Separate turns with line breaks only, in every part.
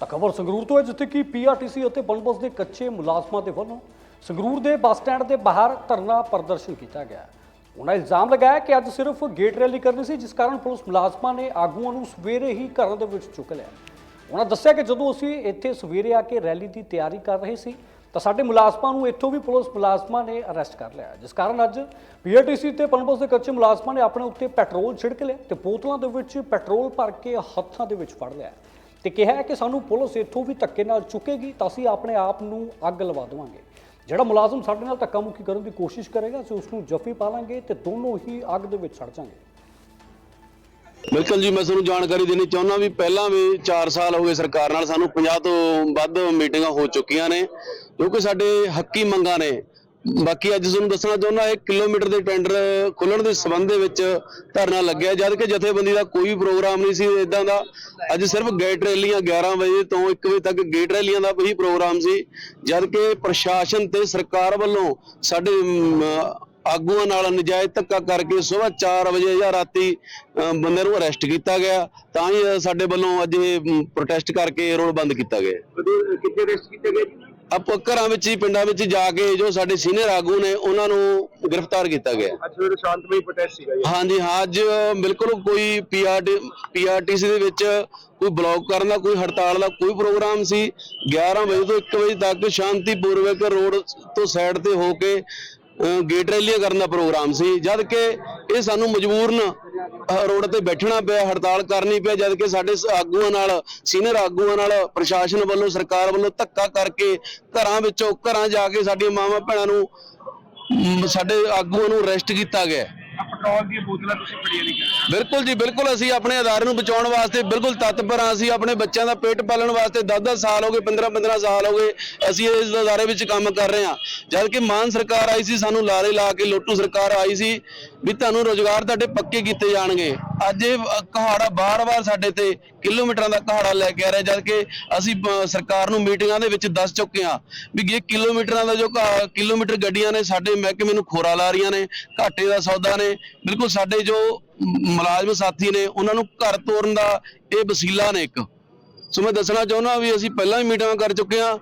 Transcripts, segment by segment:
ਤਾਂ ਖਬਰ ਸੰਗਰੂਰ ਤੋਂ ਹੈ, ਜਿੱਥੇ ਕਿ ਪੀਆਰਟੀਸੀ ਅਤੇ ਬਨਬਸ ਦੇ ਕੱਚੇ ਮੁਲਾਜ਼ਮਾਂ ਦੇ ਵੱਲੋਂ ਸੰਗਰੂਰ ਦੇ ਬੱਸ ਸਟੈਂਡ ਦੇ ਬਾਹਰ ਧਰਨਾ ਪ੍ਰਦਰਸ਼ਨ ਕੀਤਾ ਗਿਆ ਉਹਨਾਂ ਇਲਜ਼ਾਮ ਲਗਾਇਆ ਕਿ ਅੱਜ ਸਿਰਫ ਗੇਟ ਰੈਲੀ ਕਰਨੀ ਸੀ, ਜਿਸ ਕਾਰਨ ਪੁਲਿਸ ਮੁਲਾਜ਼ਮਾਂ ਨੇ ਆਗੂਆਂ ਨੂੰ ਸਵੇਰੇ ਹੀ ਘਰਾਂ ਦੇ ਵਿੱਚ ਚੁੱਕ ਲਿਆ। ਉਹਨਾਂ ਦੱਸਿਆ ਕਿ ਜਦੋਂ ਅਸੀਂ ਇੱਥੇ ਸਵੇਰੇ ਆ ਕੇ ਰੈਲੀ ਦੀ ਤਿਆਰੀ ਕਰ ਰਹੇ ਸੀ, ਤਾਂ ਸਾਡੇ ਮੁਲਾਜ਼ਮਾਂ ਨੂੰ ਇੱਥੋਂ ਵੀ ਪੁਲਿਸ ਮੁਲਾਜ਼ਮਾਂ ਨੇ ਅਰੈਸਟ ਕਰ ਲਿਆ ਜਿਸ ਕਾਰਨ ਅੱਜ ਪੀਆਰਟੀਸੀ ਤੇ ਪਨਬਸ ਦੇ ਕੱਚੇ ਮੁਲਾਜ਼ਮਾਂ ਨੇ ਆਪਣੇ ਉੱਤੇ ਪੈਟਰੋਲ ਛਿੜਕ ਲਿਆ ਤੇ ਬੋਤਲਾਂ ਦੇ ਵਿੱਚ ਪੈਟਰੋਲ ਭਰ ਕੇ ਹੱਥਾਂ ਦੇ ਵਿੱਚ ਫੜ ਲਿਆ ਤੇ ਕਿਹਾ ਕਿ ਸਾਨੂੰ ਪੁਲਿਸ ਇੱਥੋਂ ਵੀ ਧੱਕੇ ਨਾਲ ਚੁੱਕੇਗੀ ਤਾਂ ਅਸੀਂ ਆਪਣੇ ਆਪ ਨੂੰ ਅੱਗ ਲਵਾ ਦੇਵਾਂਗੇ। ਜਿਹੜਾ ਮੁਲਾਜ਼ਮ ਸਾਡੇ ਨਾਲ ਧੱਕਾ ਮੁੱਕੀ ਕਰਨ ਦੀ ਕੋਸ਼ਿਸ਼ ਕਰੇਗਾ, ਅਸੀਂ ਉਸ ਨੂੰ ਜੱਫੀ ਪਾ ਲਾਂਗੇ ਤੇ ਦੋਨੋਂ ਹੀ ਅੱਗ ਦੇ ਵਿੱਚ ਸੜ ਜਾਵਾਂਗੇ
ਬਿਲਕੁਲ ਜੀ, ਮੈਂ ਤੁਹਾਨੂੰ ਜਾਣਕਾਰੀ ਦੇਣੀ ਚਾਹੁੰਦਾ ਵੀ ਪਹਿਲਾਂ ਵੀ 4 ਸਾਲ ਹੋ ਗਏ ਸਰਕਾਰ ਨਾਲ ਸਾਨੂੰ 50 ਤੋਂ ਵੱਧ ਮੀਟਿੰਗਾਂ ਹੋ ਚੁੱਕੀਆਂ ਨੇ। ਕਿਉਂਕਿ ਸਾਡੇ ਹੱਕੀ ਮੰਗਾਂ ਨੇ। ਬਾਕੀ ਅੱਜ ਤੁਹਾਨੂੰ ਦੱਸਣਾ ਚਾਹੁੰਦਾ ਇਹ ਕਿਲੋਮੀਟਰ ਦੇ ਟੈਂਡਰ ਖੁੱਲਣ ਦੇ ਸਬੰਧ ਦੇ ਵਿੱਚ ਧਰਨਾ ਲੱਗਿਆ, ਜਦ ਕਿ ਜਥੇਬੰਦੀ ਦਾ ਕੋਈ ਪ੍ਰੋਗਰਾਮ ਨਹੀਂ ਸੀ ਇਦਾਂ ਦਾ। ਅੱਜ ਸਿਰਫ ਗੇਟ ਰੈਲੀਆਂ 11 ਵਜੇ ਤੋਂ 1 ਵਜੇ ਤੱਕ ਗੇਟ ਰੈਲੀਆਂ ਦਾ ਹੀ ਪ੍ਰੋਗਰਾਮ ਸੀ, ਜਦ ਕਿ ਪ੍ਰਸ਼ਾਸਨ ਤੇ ਸਰਕਾਰ ਵੱਲੋਂ ਸਾਡੇ ਆਗੂਆਂ ਨਾਲ ਨਜਾਇਜ਼ ਧੱਕਾ ਕਰਕੇ ਸਵੇਰ 4 ਵਜੇ ਜਾਂ ਰਾਤੀ ਬੰਦੇ ਨੂੰ ਅਰੈਸਟ ਕੀਤਾ ਗਿਆ। ਤਾਂ ਹੀ ਸਾਡੇ ਵੱਲੋਂ ਅੱਜ ਇਹ ਪ੍ਰੋਟੈਸਟ ਕਰਕੇ ਰੋਡ ਬੰਦ ਕੀਤਾ ਗਿਆ।
ਕਿੱਥੇ ਅਰੈਸਟ ਕੀਤੇ ਗਏ ਜੀ?
ਆਪਾਂ ਘਰਾਂ ਵਿੱਚ ਹੀ ਪਿੰਡਾਂ ਵਿੱਚ ਜਾ ਕੇ ਜੋ ਸਾਡੇ ਸੀਨੀਅਰ ਆਗੂ ਨੇ ਉਹਨਾਂ ਨੂੰ ਗ੍ਰਿਫਤਾਰ ਕੀਤਾ ਗਿਆ।
ਅੱਜ ਸਵੇਰੇ ਸ਼ਾਂਤਮਈ ਪ੍ਰੋਟੈਸਟ ਸੀਗਾ ਜੀ।
ਹਾਂਜੀ ਹਾਂ ਅੱਜ ਬਿਲਕੁਲ ਕੋਈ ਪੀਆਰਟੀ ਪੀਆਰਟੀਸੀ ਦੇ ਵਿੱਚ ਕੋਈ ਬਲੌਕ ਕਰਨ ਦਾ ਕੋਈ ਹੜਤਾਲ ਦਾ ਕੋਈ ਪ੍ਰੋਗਰਾਮ ਸੀ। 11 ਵਜੇ ਤੋਂ 1 ਵਜੇ ਤੱਕ ਸ਼ਾਂਤੀਪੂਰਵਕ ਰੋਡ ਤੋਂ ਸਾਈਡ ਤੇ ਹੋ ਕੇ ਗੇਟ ਰੈਲੀਆਂ ਕਰਨ ਦਾ ਪ੍ਰੋਗਰਾਮ ਸੀ। ਜਦ ਕਿ ਇਹ ਸਾਨੂੰ ਮਜਬੂਰਨ ਰੋਡ ਤੇ ਬੈਠਣਾ ਪਿਆ, ਹੜਤਾਲ ਕਰਨੀ ਪਿਆ, ਜਦ ਕਿ ਸਾਡੇ ਆਗੂਆਂ ਨਾਲ, ਸੀਨੀਅਰ ਆਗੂਆਂ ਨਾਲ, ਪ੍ਰਸ਼ਾਸਨ ਵੱਲੋਂ, ਸਰਕਾਰ ਵੱਲੋਂ ਧੱਕਾ ਕਰਕੇ ਘਰਾਂ ਵਿੱਚੋਂ, ਘਰਾਂ ਜਾ ਕੇ ਸਾਡੀਆਂ ਮਾਵਾਂ ਭੈਣਾਂ ਨੂੰ ਸਾਡੇ ਆਗੂਆਂ ਨੂੰ ਅਰੈਸਟ ਕੀਤਾ ਗਿਆ।
ਪੈਟਰੋਲ ਦੀਆਂ ਬੋਤਲਾਂ ਤੁਸੀਂ ਫੜੀਆਂ ਨਹੀਂ ਕਰ
ਬਿਲਕੁਲ ਜੀ, ਬਿਲਕੁਲ ਅਸੀਂ ਆਪਣੇ ਅਦਾਰੇ ਨੂੰ ਬਚਾਉਣ ਵਾਸਤੇ ਬਿਲਕੁਲ ਤਤਪਰ ਹਾਂ। ਅਸੀਂ ਆਪਣੇ ਬੱਚਿਆਂ ਦਾ ਪੇਟ ਪਾਲਣ ਵਾਸਤੇ 10-10 ਸਾਲ ਹੋ ਗਏ 15-15 ਸਾਲ ਹੋ ਗਏ, ਅਸੀਂ ਇਸ ਅਦਾਰੇ ਵਿੱਚ ਕੰਮ ਕਰ ਰਹੇ ਹਾਂ। ਜਦ ਕਿ ਮਾਨ ਸਰਕਾਰ ਆਈ ਸੀ, ਸਾਨੂੰ ਲਾਰੇ ਲਾ ਕੇ ਲੋਟੂ ਸਰਕਾਰ ਆਈ ਸੀ ਵੀ ਤੁਹਾਨੂੰ ਰੋਜ਼ਗਾਰ ਤੁਹਾਡੇ ਪੱਕੇ ਕੀਤੇ ਜਾਣਗੇ। ਅੱਜ ਇਹ ਕਹਾੜਾ ਬਾਰ-ਬਾਰ ਸਾਡੇ ਤੇ ਕਿਲੋਮੀਟਰਾਂ ਦਾ ਕਹਾੜਾ ਲੈ ਕੇ ਆ ਰਿਹਾ ਜਦ ਕਿ ਅਸੀਂ ਸਰਕਾਰ ਨੂੰ ਮੀਟਿੰਗਾਂ ਦੇ ਵਿੱਚ ਦੱਸ ਚੁੱਕੇ ਹਾਂ ਵੀ ਇਹ ਕਿਲੋਮੀਟਰਾਂ ਦਾ ਜੋ ਕਿਲੋਮੀਟਰ ਗੱਡੀਆਂ ਨੇ, ਸਾਡੇ ਮਹਿਕਮੇ ਨੂੰ ਖੋਰਾ ਲਾ ਰਹੀਆਂ ਨੇ, ਘਾਟੇ ਦਾ ਸੌਦਾ ਨੇ ਬਿਲਕੁਲ ਸਾਡੇ ਜੋ ਮੁਲਾਜ਼ਮ ਸਾਥੀ ਨੇ, ਉਹਨਾਂ ਨੂੰ ਘਰ ਤੋਰਨ ਦਾ ਇਹ ਵਸੀਲਾ ਨੇ ਇੱਕ। ਸੋ ਮੈਂ ਦੱਸਣਾ ਚਾਹੁੰਦਾ ਵੀ ਅਸੀਂ ਪਹਿਲਾਂ ਵੀ ਮੀਟਿੰਗਾਂ ਕਰ ਚੁੱਕੇ ਹਾਂ।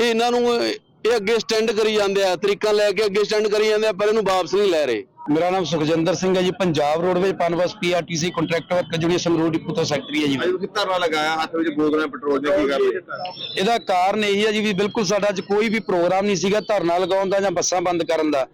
ਇਹ ਇਹਨਾਂ ਨੂੰ ਇਹ ਇਹ ਅੱਗੇ ਸਟੈਂਡ ਕਰੀ ਜਾਂਦੇ ਆ, ਤਰੀਕਾ ਲੈ ਕੇ ਅੱਗੇ ਸਟੈਂਡ ਕਰੀ ਜਾਂਦੇ ਆ, ਪਰ ਇਹਨੂੰ ਵਾਪਸ ਨਹੀਂ ਲੈ ਰਹੇ।
ਮੇਰਾ ਨਾਮ ਸੁਖਜਿੰਦਰ ਸਿੰਘ ਹੈ ji Punjab roadways Punbus PRTC contractor worker union Sangrur depot ਤੋਂ ਸੈਕਟਰੀ ਹੈ ਜੀ।
ਅੱਜ ਤੁਸੀਂ ਧਰਨਾ ਲਗਾਇਆ ਹੱਥ ਵਿੱਚ ਬੋਤਲਾਂ ਪੈਟਰੋਲ ਦੀਆਂ ਕੀ ਕਰ ਰਹੇ
ਇਹਦਾ ਕਾਰਨ ਇਹੀ ਹੈ ਜੀ ਵੀ ਬਿਲਕੁਲ ਸਾਡਾ ਅੱਜ ਕੋਈ ਵੀ ਪ੍ਰੋਗਰਾਮ ਨਹੀਂ ਸੀਗਾ ਧਰਨਾ ਲਗਾਉਣ ਦਾ ਜਾਂ ਬੱਸਾਂ ਬੰਦ ਕਰਨ ਦਾ।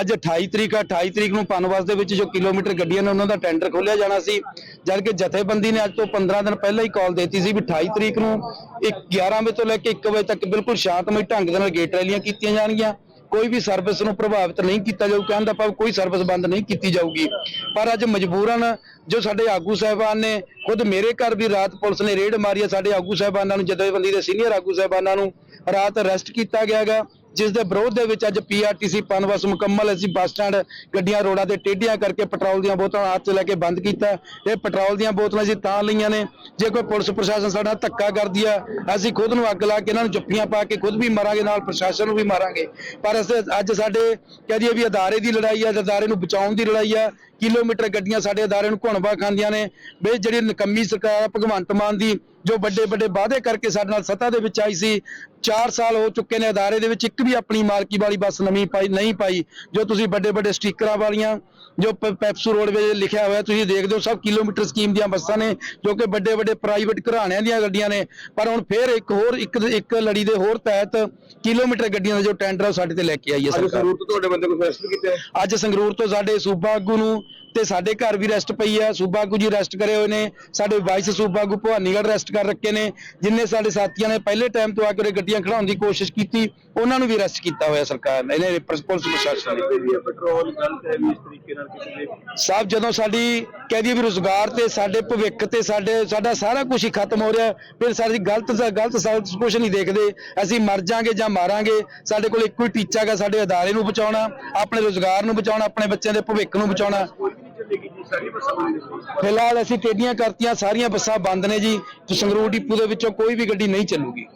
ਅੱਜ 28 ਤਰੀਕ ਆ 28 ਤਰੀਕ ਨੂੰ ਪਨਬਸ ਦੇ ਵਿੱਚ ਜੋ ਕਿਲੋਮੀਟਰ ਗੱਡੀਆਂ ਨੇ ਉਹਨਾਂ ਦਾ ਟੈਂਡਰ ਖੋਲਿਆ ਜਾਣਾ ਸੀ। ਜਦ ਕਿ ਜਥੇਬੰਦੀ ਨੇ ਅੱਜ ਤੋਂ 15 ਦਿਨ ਪਹਿਲਾਂ ਹੀ ਕਾਲ ਦਿੱਤੀ ਸੀ ਵੀ 28 ਤਰੀਕ ਨੂੰ ਇੱਕ 11 ਵਜੇ ਤੋਂ ਲੈ ਕੇ 1 ਵਜੇ ਤੱਕ ਬਿਲਕੁਲ ਸ਼ਾਂਤਮਈ ਢੰਗ ਦੇ ਨਾਲ ਗੇਟ ਰੈਲੀਆਂ ਕੀਤੀਆਂ ਜਾਣਗੀਆਂ। ਕੋਈ ਵੀ ਸਰਵਿਸ ਨੂੰ ਪ੍ਰਭਾਵਿਤ ਨਹੀਂ ਕੀਤਾ ਜਾਊ, ਕਹਿਣ ਦਾ ਭਾਵ ਕੋਈ ਸਰਵਿਸ ਬੰਦ ਨਹੀਂ ਕੀਤੀ ਜਾਊਗੀ। ਪਰ ਅੱਜ ਮਜਬੂਰਨ ਜੋ ਸਾਡੇ ਆਗੂ ਸਾਹਿਬਾਨ ਨੇ, ਖੁਦ ਮੇਰੇ ਘਰ ਵੀ ਰਾਤ ਪੁਲਿਸ ਨੇ ਰੇਡ ਮਾਰੀ ਹੈ ਸਾਡੇ ਆਗੂ ਸਾਹਿਬਾਨਾਂ ਨੂੰ, ਜਥੇਬੰਦੀ ਦੇ ਸੀਨੀਅਰ ਆਗੂ ਸਾਹਿਬਾਨਾਂ ਨੂੰ, ਰਾਤ ਅਰੈਸਟ ਕੀਤਾ ਗਿਆਗਾ ਜਿਸ ਦੇ ਵਿਰੋਧ ਦੇ ਵਿੱਚ ਅੱਜ ਪੀਆਰਟੀਸੀ ਪਨਬਸ ਮੁਕੰਮਲ ਅਸੀਂ ਬੱਸ ਸਟੈਂਡ, ਗੱਡੀਆਂ, ਰੋਡਾਂ ਤੇ ਟੇਢੀਆਂ ਕਰਕੇ ਪੈਟਰੋਲ ਦੀਆਂ ਬੋਤਲਾਂ ਹੱਥ 'ਚ ਲੈ ਕੇ ਬੰਦ ਕੀਤਾ। ਇਹ ਪੈਟਰੋਲ ਦੀਆਂ ਬੋਤਲਾਂ ਅਸੀਂ ਤਾਂ ਲਈਆਂ ਨੇ। ਜੇ ਕੋਈ ਪੁਲਿਸ ਪ੍ਰਸ਼ਾਸਨ ਸਾਡਾ ਧੱਕਾ ਕਰਦੀ ਆ, ਅਸੀਂ ਖੁਦ ਨੂੰ ਅੱਗ ਲਾ ਕੇ ਇਹਨਾਂ ਨੂੰ ਜੱਫੀਆਂ ਪਾ ਕੇ ਖੁਦ ਵੀ ਮਰਾਂਗੇ, ਨਾਲ ਪ੍ਰਸ਼ਾਸਨ ਨੂੰ ਵੀ ਮਾਰਾਂਗੇ। ਪਰ ਅਸੀਂ ਅੱਜ ਸਾਡੇ ਕਹਿ ਦਈਏ ਵੀ ਅਦਾਰੇ ਦੀ ਲੜਾਈ ਆ ਅਦਾਰੇ ਨੂੰ ਬਚਾਉਣ ਦੀ ਲੜਾਈ ਆ। ਕਿਲੋਮੀਟਰ ਗੱਡੀਆਂ ਸਾਡੇ ਅਦਾਰੇ ਨੂੰ ਘੁਣਵਾ ਖਾਂਦੀਆਂ ਨੇ। ਵੀ ਜਿਹੜੀ ਨਕੰਮੀ ਸਰਕਾਰ ਆ, ਭਗਵੰਤ ਮਾਨ ਦੀ ਜੋ ਵੱਡੇ ਵੱਡੇ ਵਾਅਦੇ ਕਰਕੇ ਸਾਡੇ ਨਾਲ ਸੱਤਾ ਦੇ ਵਿੱਚ ਆਈ ਸੀ 4 ਸਾਲ ਹੋ ਚੁੱਕੇ ਨੇ ਅਦਾਰੇ ਦੇ ਵਿੱਚ ਇੱਕ ਵੀ ਆਪਣੀ ਮਾਲਕੀ ਵਾਲੀ ਬੱਸ ਨਵੀਂ ਪਾਈ ਨਹੀਂ ਪਾਈ ਜੋ ਤੁਸੀਂ ਵੱਡੇ ਵੱਡੇ ਸਟickਰਾਂ ਵਾਲੀਆਂ ਜੋ ਪੈਪਸੂ ਰੋਡਵੇਜ਼ ਲਿਖਿਆ ਹੋਇਆ ਤੁਸੀਂ ਦੇਖਦੇ ਹੋ ਸਭ ਕਿਲੋਮੀਟਰ ਸਕੀਮ ਦੀਆਂ ਬੱਸਾਂ ਨੇ ਜੋ ਕਿ ਵੱਡੇ ਵੱਡੇ ਪ੍ਰਾਈਵੇਟ ਘਰਾਣਿਆਂ ਦੀਆਂ ਗੱਡੀਆਂ ਨੇ ਪਰ ਹੁਣ ਫੇਰ ਇੱਕ ਹੋਰ ਇੱਕ ਇੱਕ ਲੜੀ ਦੇ ਹੋਰ ਤਹਿਤ ਕਿਲੋਮੀਟਰ ਗੱਡੀਆਂ ਦਾ ਜੋ ਟੈਂਡਰ ਸਾਡੇ ਤੇ ਲੈ ਕੇ ਆਈ ਹੈ
ਅੱਜ
ਸਰਕਾਰ।
ਤੋਂ ਤੁਹਾਡੇ ਬੰਦੇ ਕੋਈ ਅਰੈਸਟ ਕੀਤੇ
ਅੱਜ ਸੰਗਰੂਰ ਤੋਂ ਸਾਡੇ ਸੂਬਾ ਆਗੂ ਨੂੰ ਤੇ ਸਾਡੇ ਘਰ ਵੀ ਅਰੈਸਟ ਪਈ ਹੈ ਸੂਬਾ ਆਗੂ ਜੀ ਅਰੈਸਟ ਕਰੇ ਹੋਏ ਨੇ। ਸਾਡੇ ਵਾਈਸ ਸੂਬਾ ਆਗੂ ਭਵਾਨੀਗੜ੍ਹ ਅਰੈਸਟ ਕਰ ਰੱਖੇ ਨੇ। ਜਿਨਨੇ ਸਾਡੇ ਸਾਥੀਆਂ ਨੇ ਪਹਿਲੇ ਟਾਈਮ ਤੋਂ ਆ ਕੇ ਗੱਡੀਆਂ ਖੜਾਉਣ ਦੀ ਕੋਸ਼ਿਸ਼ ਕੀਤੀ ਉਹਨਾਂ ਨੂੰ ਵੀ ਅਰੈਸਟ ਕੀਤਾ ਹੋਇਆ ਸਰਕਾਰ ਨੇ। ਇਹਨੇ ਪੁਲਿਸ ਪ੍ਰਸ਼ਾਸਨ ਨੇ
ਪੈਟਰੋਲ ਗਲਤ ਹੈ ਵੀ ਇਸ ਤਰੀਕੇ ਨਾਲ ਕਿਸੇ ਦੇ
ਸਾਹਿਬ ਜਦੋਂ ਸਾਡੀ ਕਹਿ ਦਈਏ ਵੀ ਰੋਜ਼ਗਾਰ ਤੇ ਸਾਡੇ ਭਵਿੱਖ ਤੇ ਸਾਡੇ ਸਾਡਾ ਸਾਰਾ ਕੁਝ ਹੀ ਖਤਮ ਹੋ ਰਿਹਾ ਫਿਰ ਸਾਡੀ ਗਲਤ ਗਲਤ ਸਾਲ ਕੁਝ ਨਹੀਂ ਦੇਖਦੇ। ਅਸੀਂ ਮਰ ਜਾਾਂਗੇ ਜਾਂ ਮਾਰਾਂਗੇ ਸਾਡੇ ਕੋਲ ਇੱਕੋ ਹੀ ਟੀਚਾ ਹੈਗਾ ਸਾਡੇ ਅਦਾਰੇ ਨੂੰ ਬਚਾਉਣਾ ਆਪਣੇ ਰੋਜ਼ਗਾਰ ਨੂੰ ਬਚਾਉਣਾ ਆਪਣੇ ਬੱਚਿਆਂ ਦੇ ਭਵਿੱਖ ਨੂੰ ਬਚਾਉਣਾ। ਫਿਲਹਾਲ ਅਸੀਂ ਟੇਡੀਆਂ ਕਰਤੀਆਂ, ਸਾਰੀਆਂ ਬੱਸਾਂ ਬੰਦ ਨੇ ਜੀ। ਸੰਗਰੂਰ ਡਿਪੂ ਦੇ ਵਿੱਚੋਂ ਕੋਈ ਵੀ ਗੱਡੀ ਨਹੀਂ ਚੱਲੂਗੀ।